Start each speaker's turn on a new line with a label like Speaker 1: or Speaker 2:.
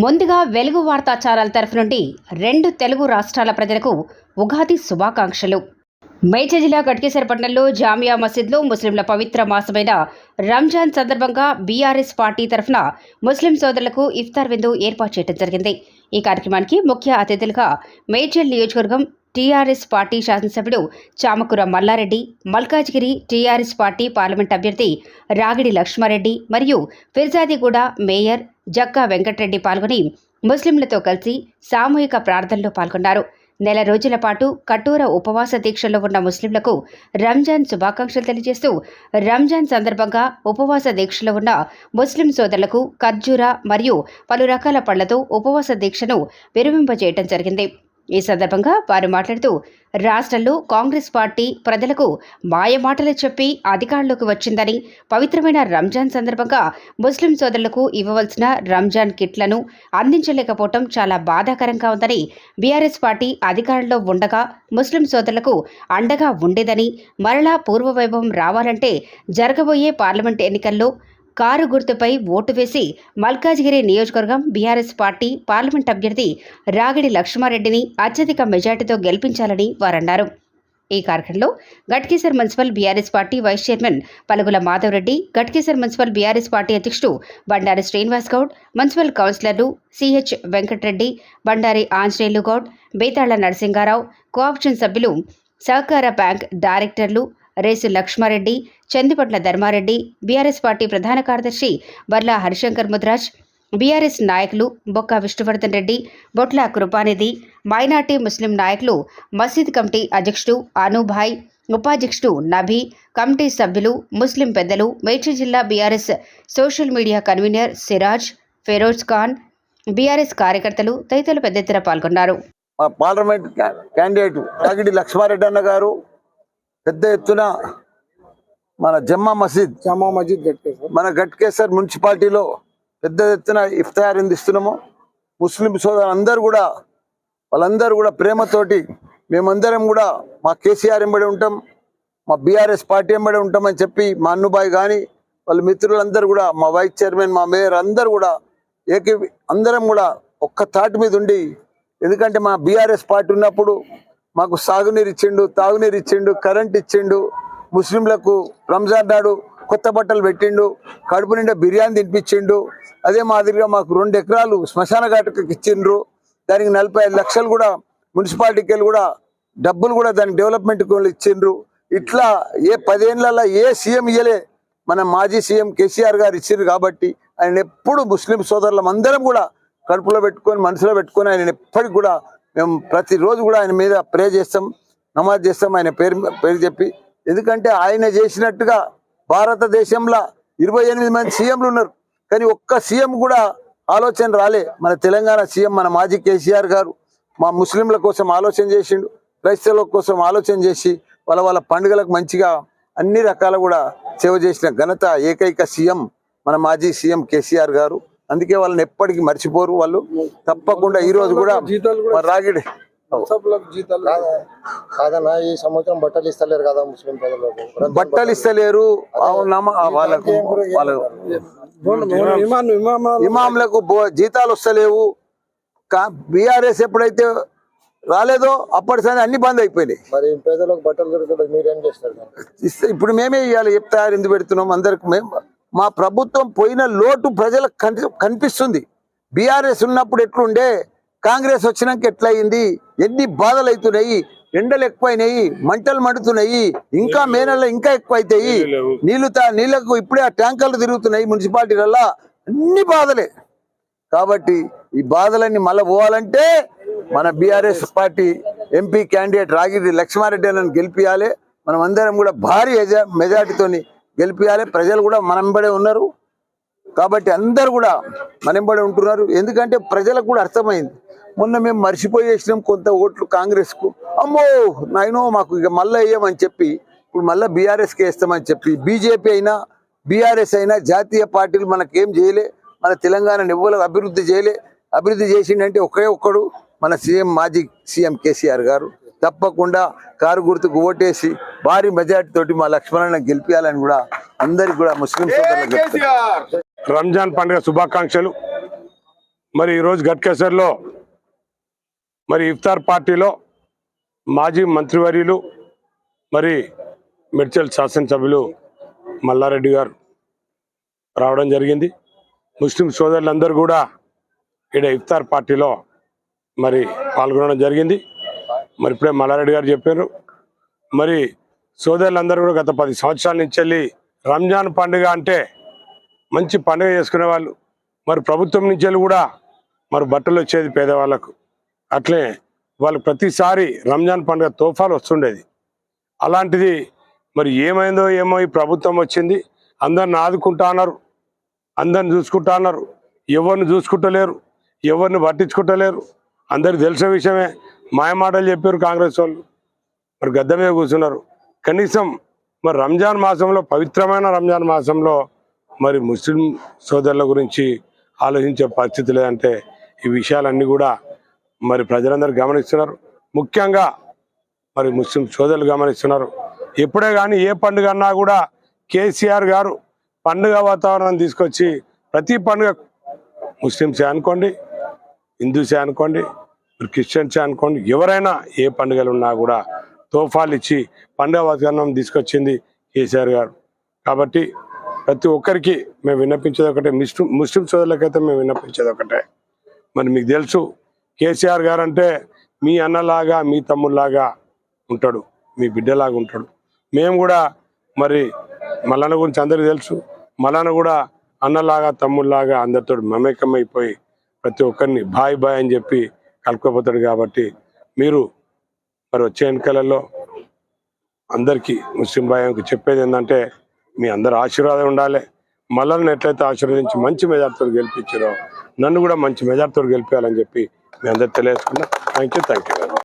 Speaker 1: ముందుగా వెలుగు వార్తా ఛానల్ తరఫు నుండి రెండు తెలుగు రాష్ట్రాల ప్రజలకు ఉగాది శుభాకాంక్షలు. మేడ్చల్ జిల్లా గట్కేసర్ జామియా మసీద్లో ముస్లింల పవిత్ర మాసమైన రంజాన్ సందర్భంగా బీఆర్ఎస్ పార్టీ తరఫున ముస్లిం సోదరులకు ఇఫ్తార్ విందు ఏర్పాటు చేయడం జరిగింది. ఈ కార్యక్రమానికి ముఖ్య అతిథులుగా మేడ్చల్ నియోజకవర్గం టీఆర్ఎస్ పార్టీ శాసనసభ్యుడు Chamakura Mallareddy Malkajgiri TRS party parliament అభ్యర్థి రాగిడి లక్ష్మారెడ్డి మరియు ఫిర్జాదిగూడ మేయర్ జక్కా వెంకటరెడ్డి పాల్గొని ముస్లింలతో కలిసి సామూహిక ప్రార్థనలో పాల్గొన్నారు. నెల రోజుల పాటు కఠోర ఉపవాస దీక్షల్లో ఉన్న ముస్లింలకు రంజాన్ శుభాకాంక్షలు తెలియజేస్తూ రంజాన్ సందర్భంగా ఉపవాస దీక్షలో ఉన్న ముస్లిం సోదరులకు ఖర్జూర మరియు పలు రకాల పళ్ళతో ఉపవాస దీక్షను విరమింపజేయడం జరిగింది. ఈ సందర్భంగా వారు మాట్లాడుతూ రాష్ట్రంలో కాంగ్రెస్ పార్టీ ప్రజలకు మాయమాటలు చెప్పి అధికారంలోకి వచ్చిందని పవిత్రమైన రంజాన్ సందర్భంగా ముస్లిం సోదరులకు ఇవ్వవలసిన రంజాన్ కిట్లను అందించలేకపోవటం చాలా బాధాకరంగా ఉందని బీఆర్ఎస్ పార్టీ అధికారంలో ఉండగా ముస్లిం సోదరులకు అండగా ఉండేదని మరలా పూర్వవైభవం రావాలంటే జరగబోయే పార్లమెంట్ ఎన్నికల్లో కారు గుర్తుపై ఓటు వేసి మల్కాజ్గిరి నియోజకవర్గం బీఆర్ఎస్ పార్టీ పార్లమెంట్ అభ్యర్థి రాగిడి లక్ష్మారెడ్డిని అత్యధిక మెజార్టీతో గెలిపించాలని వారన్నారు. ఈ కార్యక్రమంలో Ghatkesar municipal BRS party vice chairman Palugula Madhavareddy Ghatkesar municipal BRS party అధ్యక్షుడు బండారి శ్రీనివాస్ గౌడ్ మున్సిపల్ కౌన్సిలర్లు సిహెచ్ వెంకటరెడ్డి బండారి ఆంజనేయులు గౌడ్ బేతాళ్ళ నరసింగారావు కోఆప్షన్ సభ్యులు సహకార బ్యాంక్ డైరెక్టర్లు రేసు లక్ష్మారెడ్డి చందిపట్ల ధర్మారెడ్డి బీఆర్ఎస్ పార్టీ ప్రధాన కార్యదర్శి బర్లా హరిశంకర్ ముద్రాజ్ బీఆర్ఎస్ నాయకులు బొక్క విష్ణువర్ధన్ రెడ్డి బొట్ల కృపానిధి మైనార్టీ ముస్లిం నాయకులు మసీద్ కమిటీ అధ్యక్షుడు అనుభాయ్ ఉపాధ్యక్షుడు నభీ కమిటీ సభ్యులు ముస్లిం పెద్దలు మేడ్చల్ జిల్లా BRS social media convener Siraj Feroz Khan BRS కార్యకర్తలు తదితరులు పెద్ద ఎత్తున పాల్గొన్నారు.
Speaker 2: పార్లమెంట్ క్యాండిడేట్ రాగిడి లక్ష్మారెడ్డి అన్న గారు పెద్ద ఎత్తున మన జమ్మా మసీద్
Speaker 3: జామా మస్జిద్ కట్టేసారు
Speaker 2: మన గట్కేసర్ మున్సిపాలిటీలో పెద్ద ఎత్తున ఇఫ్తార్ అందిస్తున్నాము. ముస్లిం సోదరులందరూ కూడా వాళ్ళందరూ కూడా ప్రేమతోటి మేమందరం కూడా మా కేసీఆర్ ఎంబడి ఉంటాం మా బీఆర్ఎస్ పార్టీ ఎంబడి ఉంటామని చెప్పి మా అన్నుబాయ్ కానీ వాళ్ళ మిత్రులందరూ కూడా మా వైస్ చైర్మన్ మా మేయర్ అందరూ కూడా ఏకీ అందరం కూడా ఒక్క తాటి మీద ఉండి ఎందుకంటే మా బీఆర్ఎస్ పార్టీ ఉన్నప్పుడు మాకు సాగునీరు ఇచ్చిండు తాగునీరు ఇచ్చిండు కరెంట్ ఇచ్చిండు. ముస్లింలకు రంజాన్ నాడు కొత్త బట్టలు పెట్టిండు కడుపు నిండా బిర్యానీ తినిపించిండు. అదే మాదిరిగా మాకు రెండు ఎకరాలు శ్మశాన ఘాటకు ఇచ్చిండ్రు. దానికి నలభై ఐదు లక్షలు కూడా మున్సిపాలిటీకి వెళ్ళి కూడా డబ్బులు కూడా దానికి డెవలప్మెంట్ ఇచ్చిండ్రు. ఇట్లా ఏ పదేళ్ళలో ఏ సీఎం ఇయ్యలే మన మాజీ సీఎం కేసీఆర్ గారు ఇచ్చిండ్రు కాబట్టి ఆయన ఎప్పుడు ముస్లిం సోదరులం అందరం కూడా కడుపులో పెట్టుకొని మనసులో పెట్టుకొని ఆయన ఎప్పటికి కూడా మేము ప్రతిరోజు కూడా ఆయన మీద ప్రే చేస్తాం నమాజ్ చేస్తాం ఆయన పేరు పేరు చెప్పి. ఎందుకంటే ఆయన చేసినట్టుగా భారతదేశంలో ఇరవై ఎనిమిది మంది సీఎంలు ఉన్నారు. కానీ ఒక్క సీఎం కూడా ఆలోచన రాలే. మన తెలంగాణ సీఎం మన మాజీ కేసీఆర్ గారు మా ముస్లింల కోసం ఆలోచన చేసిండు క్రైస్తవుల కోసం ఆలోచన చేసి వాళ్ళ వాళ్ళ పండుగలకు మంచిగా అన్ని రకాల కూడా సేవ చేసిన ఘనత ఏకైక సీఎం మన మాజీ సీఎం కేసీఆర్ గారు. అందుకే వాళ్ళని ఎప్పటికీ మర్చిపోరు వాళ్ళు. తప్పకుండా ఈ రోజు కూడా రాగిడి.
Speaker 4: కాదన్నా ఈ సంవత్సరం బట్టలు ఇస్తలేరు కదా ముస్లిం ప్రజలకు.
Speaker 2: బట్టలు ఇస్తలేరు. వాళ్ళకు వాళ్ళకు ఇమాంలకు జీతాలు వస్తలేవు. బీఆర్ఎస్ ఎప్పుడైతే రాలేదో అప్పటి సరే అన్ని బంద్ అయిపోయినాయి.
Speaker 4: మరి పేదలకు బట్టలు దొరకలేదు మీరేం చేస్తారు?
Speaker 2: ఇప్పుడు మేమే ఇవ్వాలి చెప్తారు ఎందుకు పెడుతున్నాం? అందరికి మేము మా ప్రభుత్వం పోయిన లోటు ప్రజలకు కని- కనిపిస్తుంది. బీఆర్ఎస్ ఉన్నప్పుడు ఎట్లుండే? కాంగ్రెస్ వచ్చినాక ఎట్లయింది? ఎన్ని బాధలు అవుతున్నాయి ఎండలు ఎక్కువైనాయి మంటలు మండుతున్నాయి ఇంకా మే నెలలో ఇంకా ఎక్కువ అవుతాయి నీళ్ళు తా నీళ్ళకు ఇప్పుడే ఆ ట్యాంకర్లు తిరుగుతున్నాయి మున్సిపాలిటీలలో అన్ని బాధలే. కాబట్టి ఈ బాధలన్నీ మళ్ళీ పోవాలంటే మన BRS party MP candidate Ragiri Laxmareddy అని గెలిపియాలి. మనం అందరం కూడా భారీ మెజార్టీతోని గెలిపించాలి ప్రజలు కూడా మనంబడే ఉన్నారు. కాబట్టి అందరు కూడా మనంబడే ఉంటున్నారు. ఎందుకంటే ప్రజలకు కూడా అర్థమైంది. మొన్న మేము మర్చిపోయేసినాం కొంత ఓట్లు కాంగ్రెస్కు. అమ్మో నాయనో మాకు ఇక మళ్ళీ వేయమని చెప్పి ఇప్పుడు మళ్ళీ బీఆర్ఎస్కి వేస్తామని చెప్పి బీజేపీ అయినా బీఆర్ఎస్ అయినా జాతీయ పార్టీలు మనకేం చేయలే. మన తెలంగాణను ఎవ్వరు అభివృద్ధి చేయలే. అభివృద్ధి చేసిండంటే ఒకే ఒక్కడు మన సీఎం మాజీ సీఎం కేసీఆర్ గారు. తప్పకుండా కారు గుర్తుకు ఓటేసి భారీ మెజార్టీ తోటి మా లక్ష్మణ గెలిపించాలని కూడా అందరికి కూడా ముస్లిం.
Speaker 5: రంజాన్ పండుగ శుభాకాంక్షలు. మరి ఈరోజు గట్కేసర్లో మరి ఇఫ్తార్ పార్టీలో మాజీ మంత్రివర్యులు మరి మెడ్చల్ శాసనసభ్యులు మల్లారెడ్డి గారు రావడం జరిగింది. ముస్లిం సోదరులందరూ కూడా ఇక్కడ ఇఫ్తార్ పార్టీలో మరి పాల్గొనడం జరిగింది. మరి ఇప్పుడే మల్లారెడ్డి గారు చెప్పారు. మరి సోదరులందరూ కూడా గత పది సంవత్సరాల నుంచి వెళ్ళి రంజాన్ పండుగ అంటే మంచి పండుగ చేసుకునే వాళ్ళు. మరి ప్రభుత్వం నుంచి కూడా మరి బట్టలు వచ్చేది పేదవాళ్ళకు. అట్లే వాళ్ళు ప్రతిసారి రంజాన్ పండుగ తోఫాలు వస్తుండేది. అలాంటిది మరి ఏమైందో ఏమో ఈ ప్రభుత్వం వచ్చింది. అందరిని ఆదుకుంటా అన్నారు. అందరిని చూసుకుంటా అన్నారు. ఎవరిని చూసుకుంటలేరు. ఎవరిని పట్టించుకుంటలేరు. అందరికి తెలిసిన విషయమే. మాయమాటలు చెప్పారు కాంగ్రెస్ వాళ్ళు. మరి గద్ద మీద కూర్చున్నారు. కనీసం మరి రంజాన్ మాసంలో పవిత్రమైన రంజాన్ మాసంలో మరి ముస్లిం సోదరుల గురించి ఆలోచించే పరిస్థితి లేదంటే ఈ విషయాలన్నీ కూడా మరి ప్రజలందరూ గమనిస్తున్నారు. ముఖ్యంగా మరి ముస్లిం సోదరులు గమనిస్తున్నారు. ఎప్పుడే కానీ ఏ పండుగ అన్నా కూడా కేసీఆర్ గారు పండుగ వాతావరణం తీసుకొచ్చి ప్రతి పండుగ ముస్లింసే అనుకోండి హిందూసే అనుకోండి క్రిస్టియన్స్ అనుకోండి ఎవరైనా ఏ పండుగలు ఉన్నా కూడా తోఫాలు ఇచ్చి పండుగ వాతావరణం తీసుకొచ్చింది కేసీఆర్ గారు. కాబట్టి ప్రతి ఒక్కరికి మేము విన్నపించేది ఒకటే ముస్లిం ముస్లిం సోదరులకైతే మేము విన్నపించేది ఒకటే. మరి మీకు తెలుసు కేసీఆర్ గారు అంటే మీ అన్నలాగా మీ తమ్ముళ్ళలాగా ఉంటాడు మీ బిడ్డలాగా ఉంటాడు. మేము కూడా మరి మల్లన్న గురించి అందరికీ తెలుసు మల్లన్న కూడా అన్నలాగా తమ్ముళ్ళలాగా అందరితో మమేకమైపోయి ప్రతి ఒక్కరిని బాయ్ బాయ్ అని చెప్పి కలుపుకోబోతాడు కాబట్టి మీరు మరి వచ్చే ఎన్నికలలో అందరికీ ముస్లిం భాయ్కి చెప్పేది ఏంటంటే మీ అందరు ఆశీర్వాదం ఉండాలి. మల్లల్ని ఎట్లయితే ఆశీర్వదించి మంచి మెజార్టీతో గెలిపించారో నన్ను కూడా మంచి మెజార్టీతో గెలిపించాలని చెప్పి మీ అందరు తెలియజేసుకున్నా థ్యాంక్ యూ థ్యాంక్ యూ